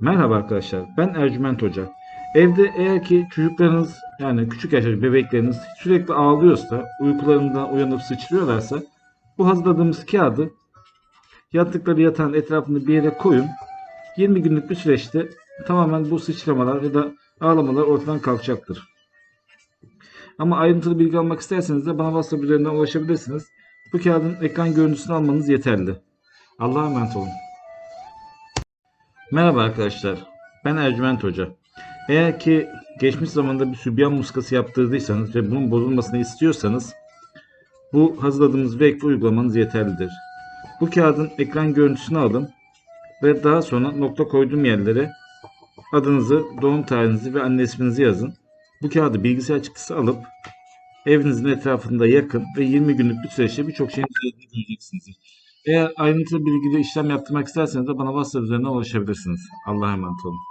Merhaba arkadaşlar, ben Ercüment Hoca. Evde eğer ki çocuklarınız yani küçük yaşta bebekleriniz sürekli ağlıyorsa, uykularından uyanıp sıçrıyorlarsa bu hazırladığımız kağıdı yattıkları yatağın etrafında bir yere koyun. 20 günlük bir süreçte tamamen bu sıçramalar ya da ağlamalar ortadan kalkacaktır. Ama ayrıntılı bilgi almak isterseniz de bana WhatsApp üzerinden ulaşabilirsiniz. Bu kağıdın ekran görüntüsünü almanız yeterli. Allah'a emanet olun. Merhaba arkadaşlar. Ben Ercüment Hoca. Eğer ki geçmiş zamanda bir sübyan muskası yaptırdıysanız ve bunun bozulmasını istiyorsanız bu hazırladığımız vekfi uygulamanız yeterlidir. Bu kağıdın ekran görüntüsünü alın ve daha sonra nokta koyduğum yerlere adınızı, doğum tarihinizi ve anne isminizi yazın. Bu kağıdı bilgisayar çıktısı alıp evinizin etrafında yakın ve 20 günlük bir süreçte birçok şeyin üzerinde göreceksiniz. Eğer ayrıntılı bilgili işlem yaptırmak isterseniz de bana WhatsApp üzerinden ulaşabilirsiniz. Allah'a emanet olun.